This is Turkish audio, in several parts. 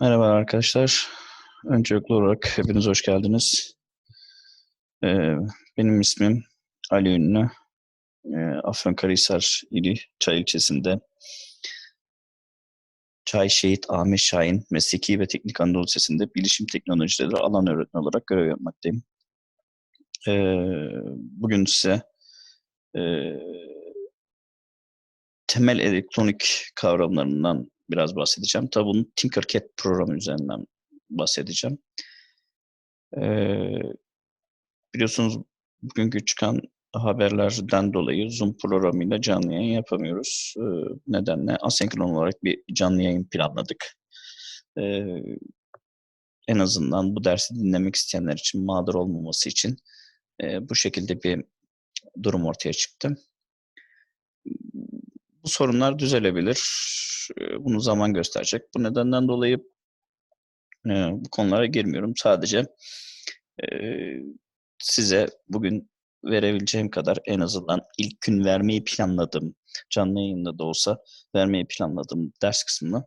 Merhaba arkadaşlar. Öncelikli olarak hepiniz hoş geldiniz. Ee, benim ismim Ali Ünlü. Ee, Afyonkarahisar ili Çay ilçesinde Çay Şehit Ahmet Şahin Mesleki ve Teknik Anadolu Lisesi'nde bilişim teknolojileri alan öğretmen olarak görev yapmaktayım. Ee, bugün size e, temel elektronik kavramlarından biraz bahsedeceğim. Tabi bunun Tinkercad programı üzerinden bahsedeceğim. Ee, biliyorsunuz bugünkü çıkan haberlerden dolayı Zoom programıyla canlı yayın yapamıyoruz. Ee, nedenle asenkron olarak bir canlı yayın planladık. Ee, en azından bu dersi dinlemek isteyenler için mağdur olmaması için e, bu şekilde bir durum ortaya çıktı. Bu sorunlar düzelebilir. E, bunu zaman gösterecek. Bu nedenden dolayı e, bu konulara girmiyorum. Sadece e, size bugün verebileceğim kadar en azından ilk gün vermeyi planladım. Canlı yayında da olsa vermeyi planladım ders kısmını.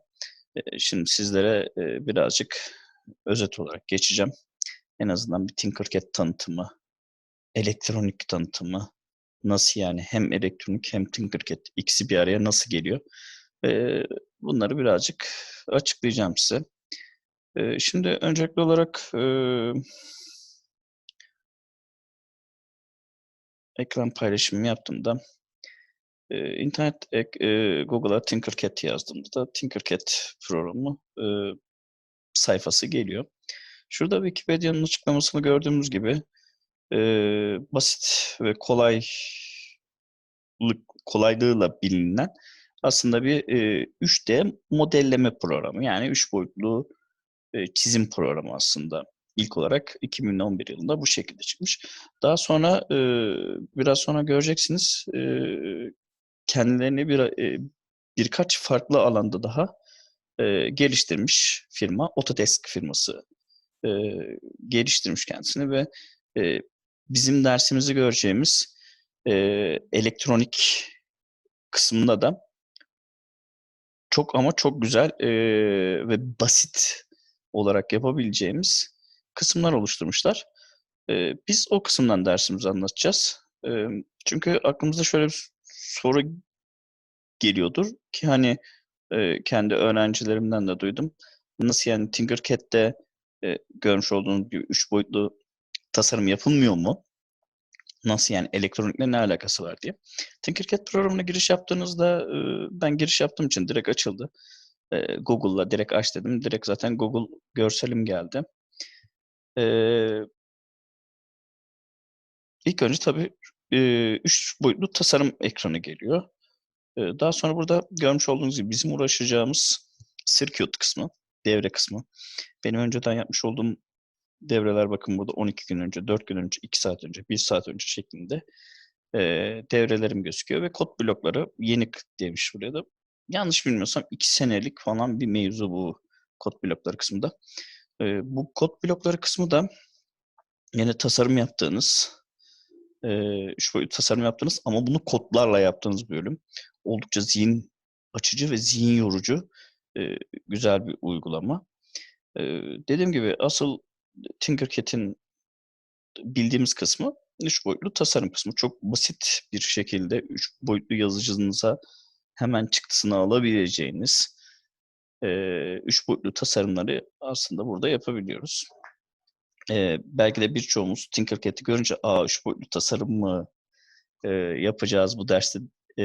Şimdi sizlere birazcık özet olarak geçeceğim. En azından bir Tinkercad tanıtımı, elektronik tanıtımı, nasıl yani hem elektronik hem Tinkercad ikisi bir araya nasıl geliyor? Bunları birazcık açıklayacağım size. Şimdi öncelikli olarak ekran paylaşımı yaptığımda internet Google'a Tinkercad yazdığımda Tinkercad programı sayfası geliyor. Şurada Wikipedia'nın açıklamasını gördüğümüz gibi basit ve kolay kolaylığıyla bilinen aslında bir 3D modelleme programı. Yani 3 boyutlu çizim programı aslında. İlk olarak 2011 yılında bu şekilde çıkmış. Daha sonra biraz sonra göreceksiniz kendilerini bir birkaç farklı alanda daha geliştirmiş firma. Autodesk firması geliştirmiş kendisini ve bizim dersimizi göreceğimiz elektronik kısmında da çok ama çok güzel e, ve basit olarak yapabileceğimiz kısımlar oluşturmuşlar. E, biz o kısımdan dersimizi anlatacağız. E, çünkü aklımızda şöyle bir soru geliyordur ki hani e, kendi öğrencilerimden de duydum. Nasıl yani Tinkercad'de e, görmüş olduğunuz bir üç boyutlu tasarım yapılmıyor mu? Nasıl yani elektronikle ne alakası var diye. Tinkercad programına giriş yaptığınızda ben giriş yaptığım için direkt açıldı. Google'la direkt aç dedim. Direkt zaten Google görselim geldi. İlk önce tabii üç boyutlu tasarım ekranı geliyor. Daha sonra burada görmüş olduğunuz gibi bizim uğraşacağımız circuit kısmı, devre kısmı. Benim önceden yapmış olduğum devreler bakın burada 12 gün önce, 4 gün önce, 2 saat önce, 1 saat önce şeklinde e, devrelerim gözüküyor ve kod blokları yeni demiş buraya da. Yanlış bilmiyorsam 2 senelik falan bir mevzu bu kod blokları kısmında. E, bu kod blokları kısmı da yine tasarım yaptığınız, e, üç boyut tasarım yaptığınız ama bunu kodlarla yaptığınız bölüm. Oldukça zihin açıcı ve zihin yorucu e, güzel bir uygulama. E, dediğim gibi asıl Tinkercad'in bildiğimiz kısmı üç boyutlu tasarım kısmı. Çok basit bir şekilde üç boyutlu yazıcınıza hemen çıktısını alabileceğiniz e, üç boyutlu tasarımları aslında burada yapabiliyoruz. E, belki de birçoğumuz Tinkercad'i görünce aa üç boyutlu tasarım mı e, yapacağız bu derste e,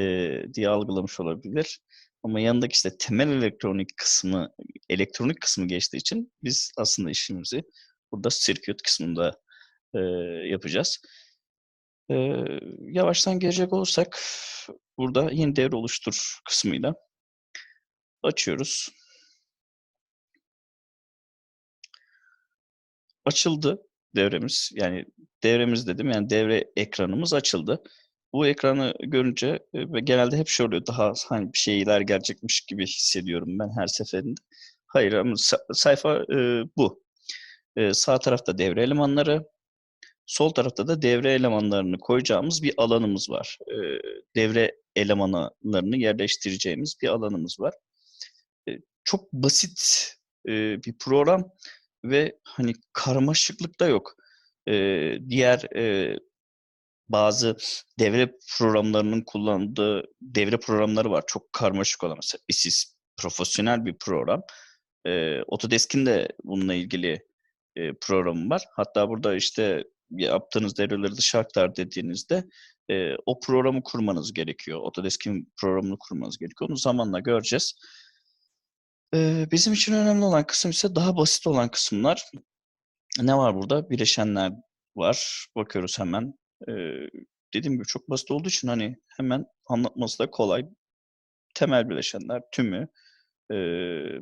diye algılamış olabilir. Ama yanındaki işte temel elektronik kısmı, elektronik kısmı geçtiği için biz aslında işimizi burada circuit kısmında e, yapacağız. E, yavaştan gelecek olursak burada yeni devre oluştur kısmıyla açıyoruz. Açıldı devremiz. Yani devremiz dedim yani devre ekranımız açıldı. Bu ekranı görünce ve genelde hep şöyle. Daha hani bir şeyler gelecekmiş gibi hissediyorum ben her seferinde. Hayır ama sayfa e, bu. E, sağ tarafta devre elemanları, sol tarafta da devre elemanlarını koyacağımız bir alanımız var. E, devre elemanlarını yerleştireceğimiz bir alanımız var. E, çok basit e, bir program ve hani karmaşıklık da yok. E, diğer e, bazı devre programlarının kullandığı devre programları var. Çok karmaşık olan mesela ISIS profesyonel bir program. E, Autodesk'in de bununla ilgili e, programı var. Hatta burada işte yaptığınız devreleri dışa aktar dediğinizde e, o programı kurmanız gerekiyor. Autodesk'in programını kurmanız gerekiyor. Onu zamanla göreceğiz. E, bizim için önemli olan kısım ise daha basit olan kısımlar. Ne var burada? Bileşenler var. Bakıyoruz hemen. E, dediğim gibi çok basit olduğu için hani hemen anlatması da kolay. Temel bileşenler tümü, e,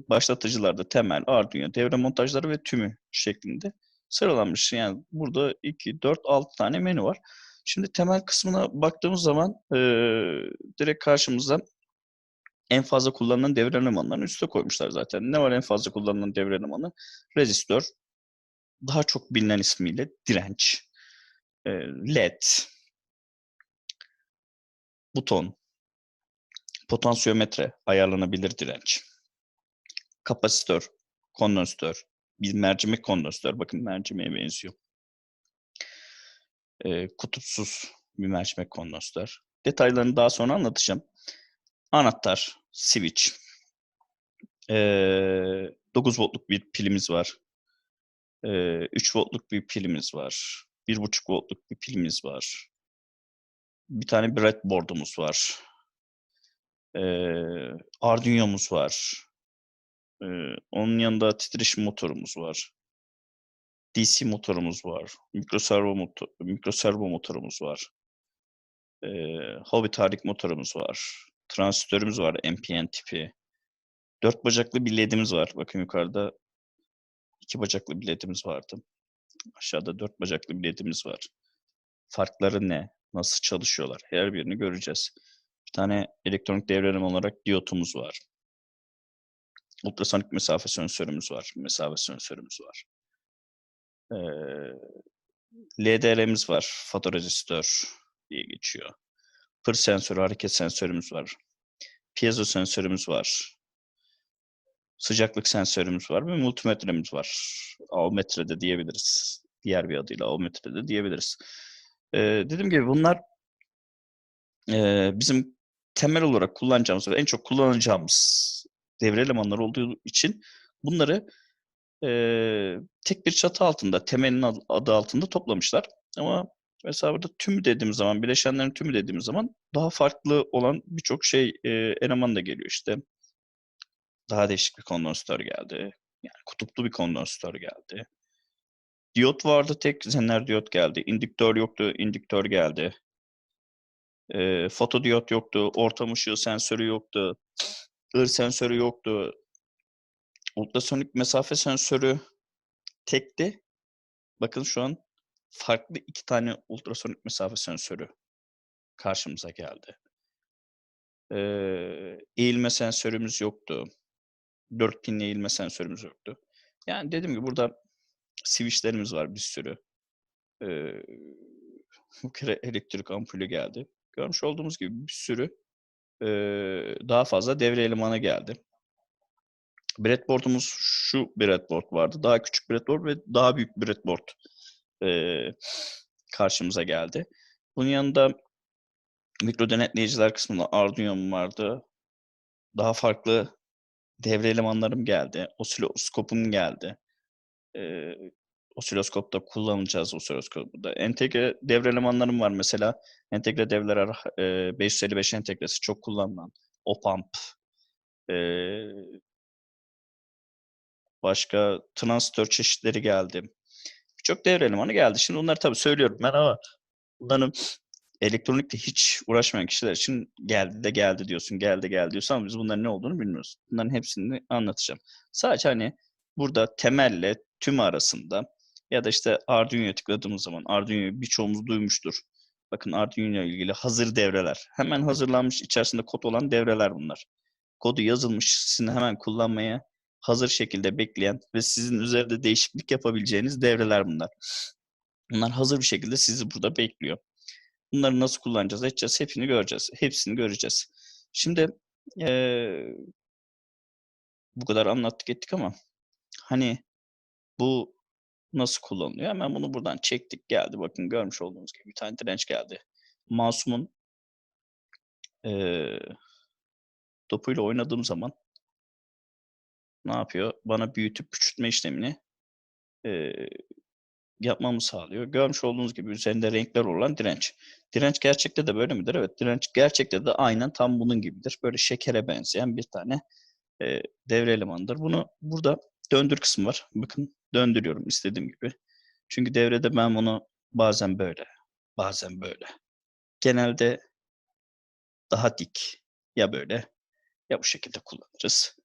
başlatıcılarda temel, Arduino, devre montajları ve tümü şeklinde sıralanmış. Yani burada 2, 4, 6 tane menü var. Şimdi temel kısmına baktığımız zaman e, direkt karşımıza en fazla kullanılan devre elemanlarını üste koymuşlar zaten. Ne var en fazla kullanılan devre elemanı? Rezistör, daha çok bilinen ismiyle direnç, e, led, buton, potansiyometre, ayarlanabilir direnç, kapasitör, kondansatör, bir mercimek kondansatör. Bakın mercimeğe benziyor. E, kutupsuz bir mercimek kondansatör. Detaylarını daha sonra anlatacağım. Anahtar, switch. E, 9 voltluk bir pilimiz var. E, 3 voltluk bir pilimiz var. 1.5 voltluk bir pilimiz var. Bir tane breadboard'umuz var. E, Arduino'muz var. E, onun yanında titreşim motorumuz var. DC motorumuz var. Mikroservo motor, mikroservo motorumuz var. E, Hobby tarik motorumuz var. Transistörümüz var NPN tipi. Dört bacaklı bir ledimiz var. Bakın yukarıda iki bacaklı bir ledimiz vardı. Aşağıda dört bacaklı bir ledimiz var. Farkları ne? Nasıl çalışıyorlar? Her birini göreceğiz. Bir tane elektronik devrelim olarak diyotumuz var. Ultrasonik mesafe sensörümüz var. Mesafe sensörümüz var. Ee, LDR'miz var. Fotorezistör diye geçiyor. Pır sensörü, hareket sensörümüz var. Piezo sensörümüz var. Sıcaklık sensörümüz var ve multimetremiz var. Almetre de diyebiliriz. Diğer bir adıyla almetre de diyebiliriz. Ee, dediğim gibi bunlar e, bizim temel olarak kullanacağımız ve en çok kullanacağımız devre elemanları olduğu için bunları e, tek bir çatı altında, temelin adı altında toplamışlar. Ama mesela burada tümü dediğimiz zaman, bileşenlerin tümü dediğimiz zaman daha farklı olan birçok şey e, eleman da geliyor işte. Daha değişik bir kondansatör geldi. Yani kutuplu bir kondansatör geldi. Diyot vardı tek, zener diyot geldi. İndüktör yoktu, indüktör geldi. E, fotodiyot yoktu, ortam ışığı sensörü yoktu. Ir sensörü yoktu. Ultrasonik mesafe sensörü tekti. Bakın şu an farklı iki tane ultrasonik mesafe sensörü karşımıza geldi. Ee, eğilme sensörümüz yoktu. Dört pinli eğilme sensörümüz yoktu. Yani dediğim gibi burada switchlerimiz var bir sürü. Ee, bu kere elektrik ampulü geldi. Görmüş olduğumuz gibi bir sürü daha fazla devre elemanı geldi. Breadboard'umuz şu breadboard vardı. Daha küçük breadboard ve daha büyük breadboard e, karşımıza geldi. Bunun yanında mikro denetleyiciler kısmında Arduino'm vardı. Daha farklı devre elemanlarım geldi. Osiloskopum geldi. E, osiloskopta kullanacağız osiloskopu da. Entegre devre elemanlarım var mesela. Entegre devreler e, 555 entegresi çok kullanılan. OPAMP, e, Başka transistör çeşitleri geldi. Birçok devre elemanı geldi. Şimdi bunları tabii söylüyorum ben ama bunların elektronikle hiç uğraşmayan kişiler için geldi de geldi diyorsun, geldi geldi diyorsun ama biz bunların ne olduğunu bilmiyoruz. Bunların hepsini anlatacağım. Sadece hani burada temelle tüm arasında ya da işte Arduino'ya tıkladığımız zaman Arduino'yu birçoğumuz duymuştur. Bakın Arduino ilgili hazır devreler. Hemen hazırlanmış içerisinde kod olan devreler bunlar. Kodu yazılmış sizin hemen kullanmaya hazır şekilde bekleyen ve sizin üzerinde değişiklik yapabileceğiniz devreler bunlar. Bunlar hazır bir şekilde sizi burada bekliyor. Bunları nasıl kullanacağız, edeceğiz, hepsini göreceğiz. Hepsini göreceğiz. Şimdi ee, bu kadar anlattık ettik ama hani bu nasıl kullanılıyor? Hemen bunu buradan çektik geldi. Bakın görmüş olduğunuz gibi bir tane direnç geldi. Masumun eee topuyla oynadığım zaman ne yapıyor? Bana büyütüp küçültme işlemini eee yapmamı sağlıyor. Görmüş olduğunuz gibi üzerinde renkler olan direnç. Direnç gerçekte de böyle midir? Evet, direnç gerçekte de aynen tam bunun gibidir. Böyle şekere benzeyen bir tane e, devre elemanıdır. Bunu burada döndür kısmı var. Bakın döndürüyorum istediğim gibi. Çünkü devrede ben bunu bazen böyle, bazen böyle. Genelde daha dik ya böyle ya bu şekilde kullanırız.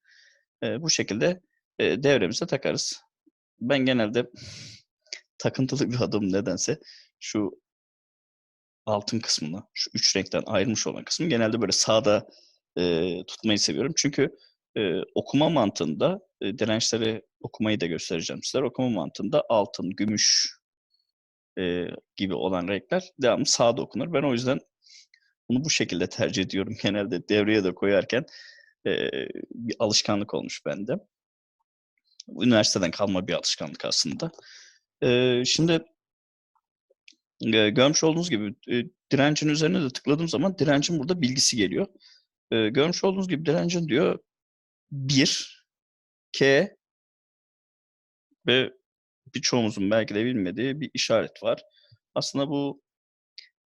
E, bu şekilde e, devremize takarız. Ben genelde takıntılı bir adamım nedense. Şu altın kısmını, şu üç renkten ayrılmış olan kısmı genelde böyle sağda e, tutmayı seviyorum. Çünkü e, okuma mantığında e, dirençleri okumayı da göstereceğim sizlere. Okuma mantığında altın, gümüş e, gibi olan renkler devamlı sağda okunur. Ben o yüzden bunu bu şekilde tercih ediyorum. Genelde devreye de koyarken e, bir alışkanlık olmuş bende. Üniversiteden kalma bir alışkanlık aslında. E, şimdi e, görmüş olduğunuz gibi e, direncin üzerine de tıkladığım zaman direncin burada bilgisi geliyor. E, görmüş olduğunuz gibi direncin diyor 1 K ve birçoğumuzun belki de bilmediği bir işaret var. Aslında bu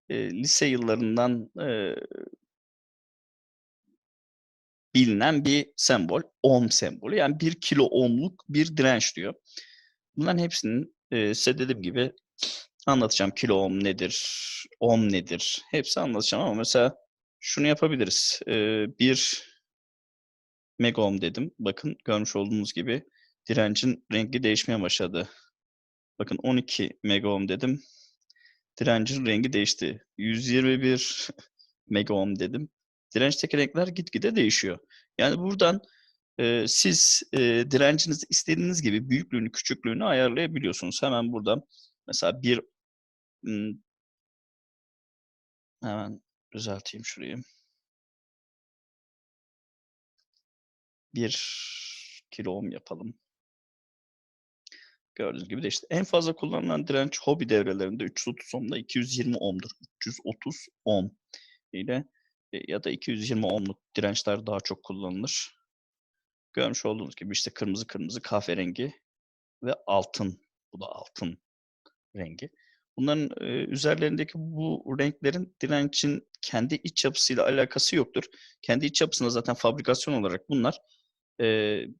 e, lise yıllarından e, bilinen bir sembol. Ohm sembolü. Yani 1 kilo ohmluk bir direnç diyor. Bunların hepsinin e, size dediğim gibi anlatacağım. Kilo ohm nedir? Ohm nedir? Hepsi anlatacağım ama mesela şunu yapabiliriz. E, bir mega ohm dedim. Bakın görmüş olduğunuz gibi direncin rengi değişmeye başladı. Bakın 12 mega ohm dedim. Direncin rengi değişti. 121 mega ohm dedim. Dirençteki renkler gitgide değişiyor. Yani buradan e, siz e, direncinizi istediğiniz gibi büyüklüğünü, küçüklüğünü ayarlayabiliyorsunuz. Hemen burada mesela bir hmm, hemen düzelteyim şurayı. Bir kilo ohm yapalım. Gördüğünüz gibi de işte en fazla kullanılan direnç hobi devrelerinde 330 ohmla 220 ohm'dur. 330 ohm ile e, ya da 220 ohmluk dirençler daha çok kullanılır. Görmüş olduğunuz gibi işte kırmızı kırmızı kahverengi ve altın. Bu da altın rengi. Bunların e, üzerlerindeki bu renklerin direncin kendi iç yapısıyla alakası yoktur. Kendi iç yapısında zaten fabrikasyon olarak bunlar e,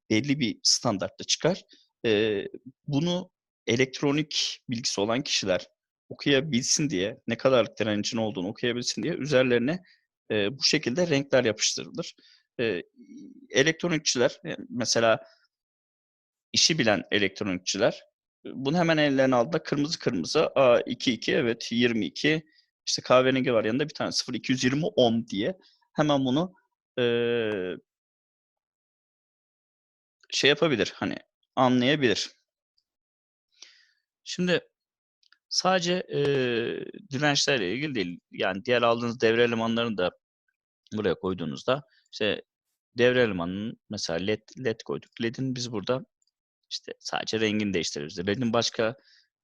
belli bir standartta çıkar. E, bunu elektronik bilgisi olan kişiler okuyabilsin diye, ne kadarlık direncin olduğunu okuyabilsin diye üzerlerine e, bu şekilde renkler yapıştırılır. E, elektronikçiler, mesela işi bilen elektronikçiler bunu hemen ellerine aldılar. Kırmızı kırmızı. A22 evet 22. İşte kahverengi var yanında bir tane 0 220 ohm diye. Hemen bunu e, şey yapabilir. Hani anlayabilir. Şimdi sadece e, dirençlerle ilgili değil. Yani diğer aldığınız devre elemanlarını da buraya koyduğunuzda işte devre elemanının mesela led led koyduk. Led'in biz burada işte sadece rengini değiştiriyoruz. LED'in başka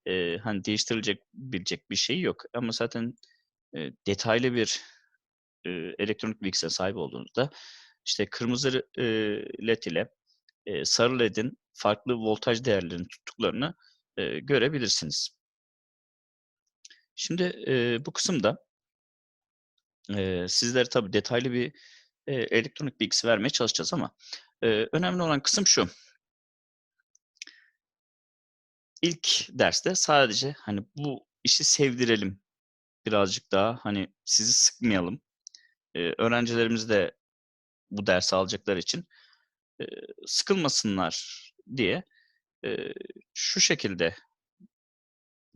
e, hani değiştirilecek bilecek bir şey yok. Ama zaten e, detaylı bir e, elektronik bilgisayar sahibi olduğunuzda işte kırmızı e, led ile e, sarı led'in farklı voltaj değerlerini tuttuklarını e, görebilirsiniz. Şimdi e, bu kısımda e, sizlere tabii detaylı bir e, elektronik bilgisi vermeye çalışacağız ama e, önemli olan kısım şu. İlk derste sadece hani bu işi sevdirelim birazcık daha hani sizi sıkmayalım. E, öğrencilerimiz de bu dersi alacaklar için sıkılmasınlar diye şu şekilde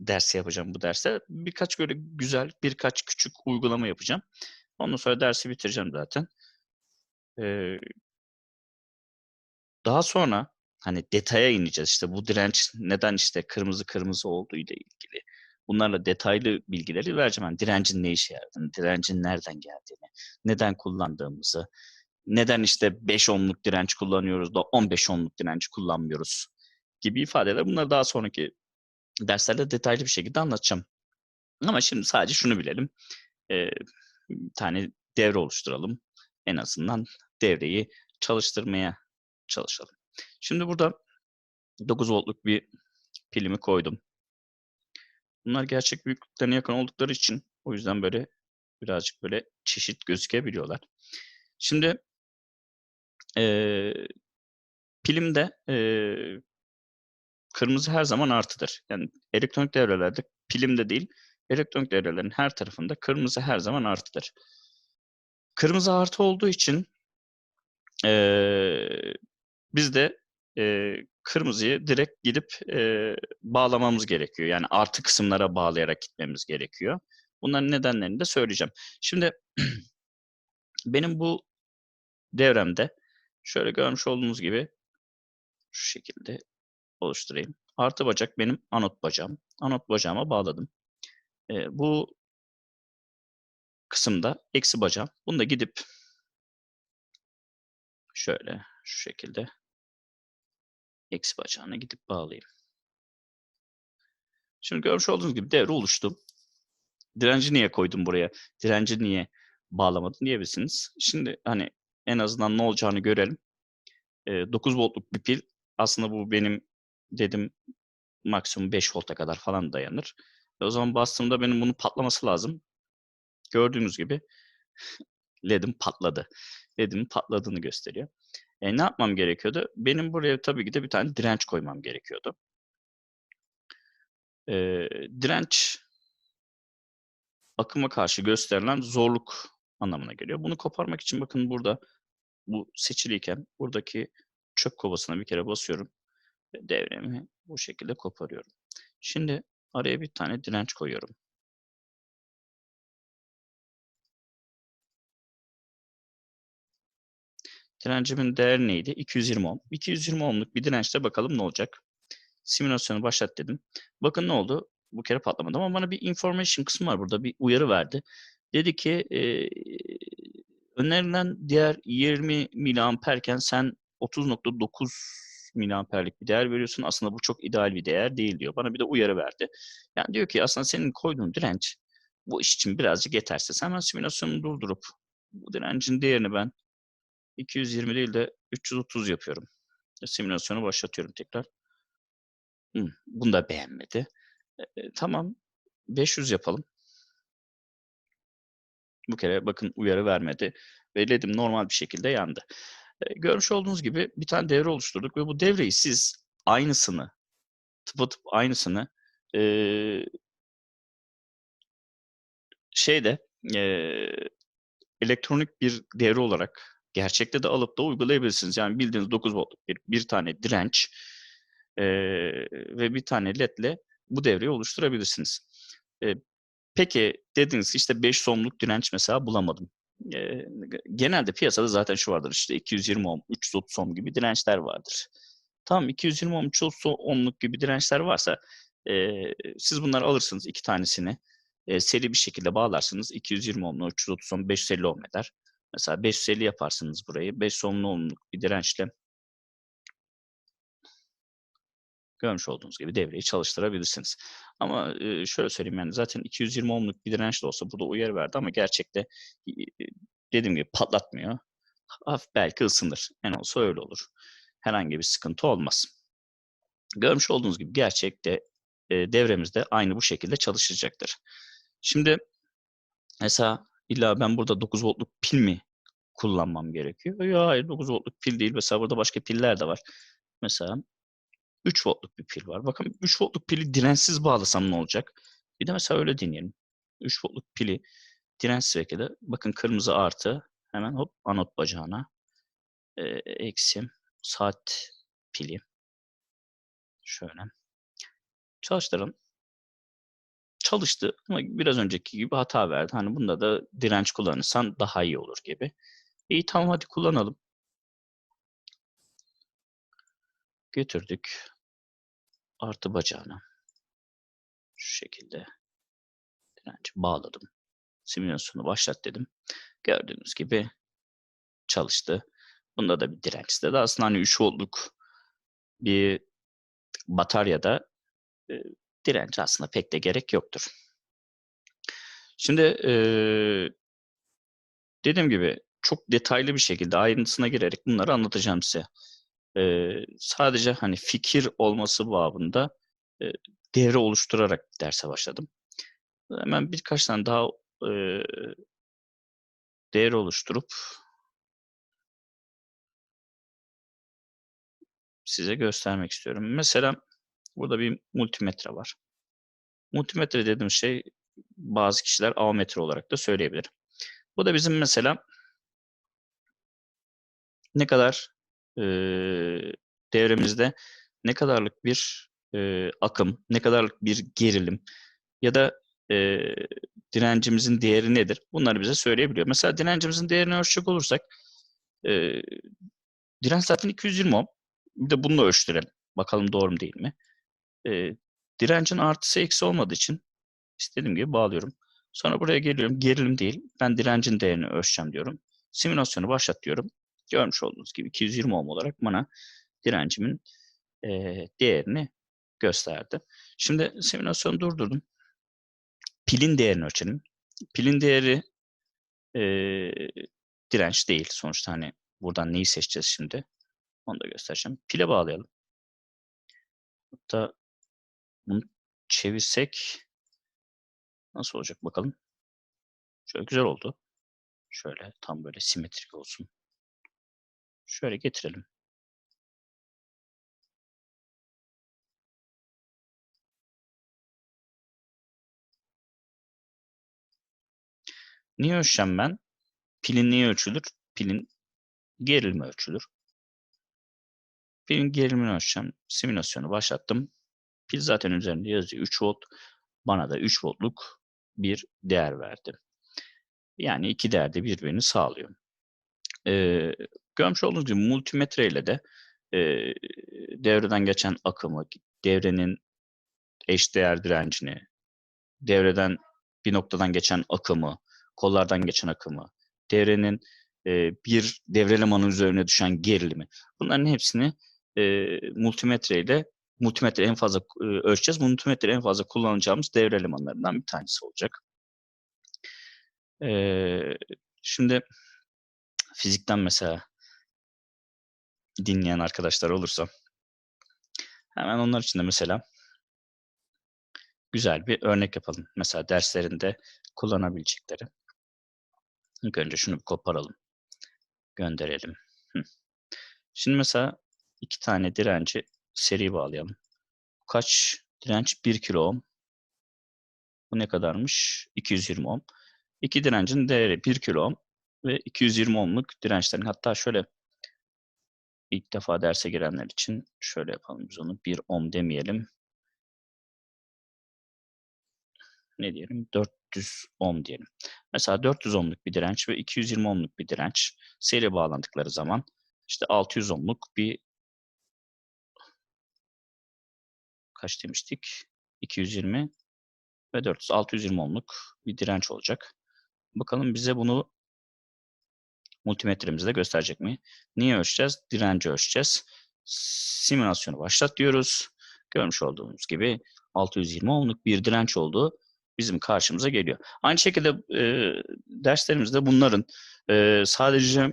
ders yapacağım bu derste. Birkaç böyle güzel, birkaç küçük uygulama yapacağım. Ondan sonra dersi bitireceğim zaten. Daha sonra hani detaya ineceğiz. İşte bu direnç neden işte kırmızı kırmızı olduğu ile ilgili. Bunlarla detaylı bilgileri vereceğim. Yani direncin ne işe yaradığını, direncin nereden geldiğini, neden kullandığımızı, neden işte 5 ohmluk direnç kullanıyoruz da 15 ohmluk direnç kullanmıyoruz gibi ifadeler. Bunları daha sonraki derslerde detaylı bir şekilde anlatacağım. Ama şimdi sadece şunu bilelim. Ee, bir tane devre oluşturalım. En azından devreyi çalıştırmaya çalışalım. Şimdi burada 9 voltluk bir pilimi koydum. Bunlar gerçek büyüklüklerine yakın oldukları için o yüzden böyle birazcık böyle çeşit gözükebiliyorlar. Şimdi e, pilimde e, kırmızı her zaman artıdır. Yani elektronik devrelerde pilimde değil, elektronik devrelerin her tarafında kırmızı her zaman artıdır. Kırmızı artı olduğu için e, biz de e, kırmızıyı direkt gidip e, bağlamamız gerekiyor. Yani artı kısımlara bağlayarak gitmemiz gerekiyor. Bunların nedenlerini de söyleyeceğim. Şimdi benim bu devremde şöyle görmüş olduğunuz gibi şu şekilde oluşturayım. Artı bacak benim anot bacağım. Anot bacağıma bağladım. E, bu kısımda eksi bacağım. Bunu da gidip şöyle şu şekilde eksi bacağına gidip bağlayayım. Şimdi görmüş olduğunuz gibi devre oluştu. Direnci niye koydum buraya? Direnci niye bağlamadın diyebilirsiniz. Şimdi hani en azından ne olacağını görelim. E, 9 voltluk bir pil. Aslında bu benim dedim maksimum 5 volta kadar falan dayanır. E, o zaman bastığımda benim bunun patlaması lazım. Gördüğünüz gibi LED'im patladı. LED'imin patladığını gösteriyor. E, ne yapmam gerekiyordu? Benim buraya tabii ki de bir tane direnç koymam gerekiyordu. E, direnç akıma karşı gösterilen zorluk anlamına geliyor. Bunu koparmak için bakın burada bu seçiliyken buradaki çöp kovasına bir kere basıyorum. Ve devremi bu şekilde koparıyorum. Şimdi araya bir tane direnç koyuyorum. Direncimin değeri neydi? 220 ohm. 220 ohmluk bir dirençte bakalım ne olacak. Simülasyonu başlat dedim. Bakın ne oldu? Bu kere patlamadı ama bana bir information kısmı var burada. Bir uyarı verdi. Dedi ki e, önerilen diğer 20 miliamperken sen 30.9 miliamperlik bir değer veriyorsun. Aslında bu çok ideal bir değer değil diyor. Bana bir de uyarı verdi. Yani diyor ki aslında senin koyduğun direnç bu iş için birazcık yetersiz. Hemen simülasyonu durdurup bu direncin değerini ben 220 değil de 330 yapıyorum. Simülasyonu başlatıyorum tekrar. bunu da beğenmedi. E, tamam 500 yapalım. Bu kere bakın uyarı vermedi ve LED'im normal bir şekilde yandı. E, görmüş olduğunuz gibi bir tane devre oluşturduk ve bu devreyi siz aynısını tıpatıp aynısını e, şeyde e, elektronik bir devre olarak gerçekte de alıp da uygulayabilirsiniz. Yani bildiğiniz 9 voltluk bir, bir tane direnç e, ve bir tane ledle bu devreyi oluşturabilirsiniz. E, peki dediniz işte 5 ohmluk direnç mesela bulamadım. E, genelde piyasada zaten şu vardır işte 220 ohm, 330 ohm gibi dirençler vardır. Tamam 220 ohm, 330 ohmluk gibi dirençler varsa e, siz bunları alırsınız iki tanesini e, seri bir şekilde bağlarsınız. 220 ohmla 330 ohm 550 ohm eder. Mesela 550 yaparsınız burayı. 5 ohmlu ohmluk bir dirençle görmüş olduğunuz gibi devreyi çalıştırabilirsiniz. Ama e, şöyle söyleyeyim yani zaten 220 ohmluk bir direnç de olsa burada uyarı verdi ama gerçekte dediğim gibi patlatmıyor. Hafif belki ısınır. En olsa öyle olur. Herhangi bir sıkıntı olmaz. Görmüş olduğunuz gibi gerçekte e, devremizde aynı bu şekilde çalışacaktır. Şimdi mesela illa ben burada 9 voltluk pil mi kullanmam gerekiyor? Ya hayır 9 voltluk pil değil. Mesela burada başka piller de var. Mesela 3 voltluk bir pil var. Bakın 3 voltluk pili dirençsiz bağlasam ne olacak? Bir de mesela öyle deneyelim. 3 voltluk pili dirençsiz şekilde bakın kırmızı artı hemen hop anot bacağına e, eksi saat pili şöyle çalıştıralım. Çalıştı ama biraz önceki gibi hata verdi. Hani bunda da direnç kullanırsan daha iyi olur gibi. İyi tamam hadi kullanalım. Götürdük. Artı bacağına. Şu şekilde direnci bağladım. Simülasyonu başlat dedim. Gördüğünüz gibi çalıştı. Bunda da bir direnç istedi. Aslında hani 3 voltluk bir bataryada e, direnci aslında pek de gerek yoktur. Şimdi e, dediğim gibi çok detaylı bir şekilde ayrıntısına girerek bunları anlatacağım size. E, sadece hani fikir olması babında e, devre oluşturarak derse başladım. Hemen birkaç tane daha e, değer oluşturup size göstermek istiyorum. Mesela burada bir multimetre var. Multimetre dediğim şey bazı kişiler ammetre olarak da söyleyebilir. Bu da bizim mesela ne kadar e, devremizde ne kadarlık bir e, akım, ne kadarlık bir gerilim ya da e, direncimizin değeri nedir? Bunları bize söyleyebiliyor. Mesela direncimizin değerini ölçecek olursak e, direnç zaten 220 ohm. Bir de bunu da ölçtürelim. Bakalım doğru mu değil mi? E, direncin artısı eksi olmadığı için istediğim gibi bağlıyorum. Sonra buraya geliyorum. Gerilim değil. Ben direncin değerini ölçeceğim diyorum. Simülasyonu başlat diyorum. Görmüş olduğunuz gibi 220 ohm olarak bana direncimin e, değerini gösterdi. Şimdi simülasyonu durdurdum. Pilin değerini ölçelim. Pilin değeri e, direnç değil. Sonuçta hani buradan neyi seçeceğiz şimdi? Onu da göstereceğim. Pile bağlayalım. Hatta bunu çevirsek nasıl olacak bakalım. Şöyle güzel oldu. Şöyle tam böyle simetrik olsun. Şöyle getirelim. Niye ölçeceğim ben? Pilin niye ölçülür? Pilin gerilimi ölçülür. Pilin gerilimini ölçeceğim. Simülasyonu başlattım. Pil zaten üzerinde yazıyor 3 volt. Bana da 3 voltluk bir değer verdi. Yani iki değer de birbirini sağlıyor. Ee, görmüş olduğunuz gibi multimetre ile de e, devreden geçen akımı, devrenin eşdeğer direncini, devreden bir noktadan geçen akımı, kollardan geçen akımı, devrenin e, bir devre elemanın üzerine düşen gerilimi. Bunların hepsini e, multimetre ile multimetre en fazla e, ölçeceğiz. Multimetre en fazla kullanacağımız devre elemanlarından bir tanesi olacak. E, şimdi fizikten mesela dinleyen arkadaşlar olursa hemen onlar için de mesela güzel bir örnek yapalım. Mesela derslerinde kullanabilecekleri. İlk önce şunu bir koparalım. Gönderelim. Şimdi mesela iki tane direnci seri bağlayalım. Kaç direnç? 1 kilo ohm. Bu ne kadarmış? 220 ohm. İki direncin değeri 1 kilo ohm ve 220 ohmluk dirençlerin hatta şöyle ilk defa derse girenler için şöyle yapalım biz onu 1 ohm demeyelim. Ne diyelim? 400 ohm diyelim. Mesela 400 ohmluk bir direnç ve 220 ohmluk bir direnç seri bağlandıkları zaman işte 600 ohmluk bir kaç demiştik? 220 ve 400 620 ohmluk bir direnç olacak. Bakalım bize bunu multimetremizde gösterecek mi? Niye ölçeceğiz? Direnci ölçeceğiz. Simülasyonu başlat diyoruz. Görmüş olduğumuz gibi 620 ohmluk bir direnç olduğu bizim karşımıza geliyor. Aynı şekilde e, derslerimizde bunların e, sadece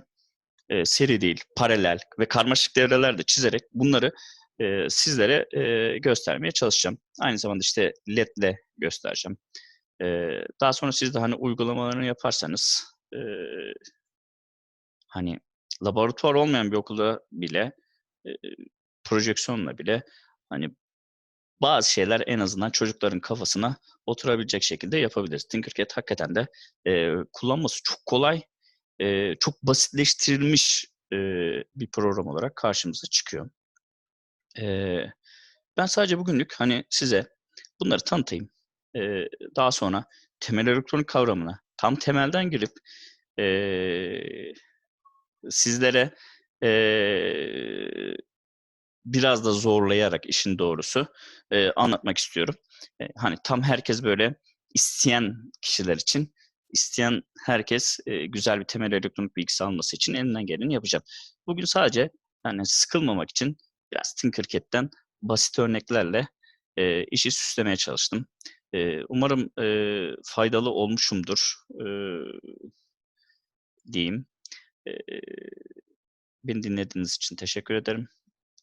e, seri değil, paralel ve karmaşık devreler de çizerek bunları e, sizlere e, göstermeye çalışacağım. Aynı zamanda işte LED ile göstereceğim. E, daha sonra siz de hani uygulamalarını yaparsanız e, hani laboratuvar olmayan bir okulda bile e, projeksiyonla bile hani bazı şeyler en azından çocukların kafasına oturabilecek şekilde yapabiliriz. Tinkercad hakikaten de e, kullanması çok kolay, e, çok basitleştirilmiş e, bir program olarak karşımıza çıkıyor. E, ben sadece bugünlük hani size bunları tanıtayım. E, daha sonra temel elektronik kavramına tam temelden girip e, sizlere e, biraz da zorlayarak işin doğrusu e, anlatmak istiyorum. E, hani tam herkes böyle isteyen kişiler için isteyen herkes e, güzel bir temel elektronik bilgisi alması için elinden geleni yapacağım. Bugün sadece yani sıkılmamak için biraz Tinkercad'den basit örneklerle e, işi süslemeye çalıştım. E, umarım e, faydalı olmuşumdur e, diyeyim. Beni dinlediğiniz için teşekkür ederim.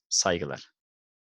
Saygılar.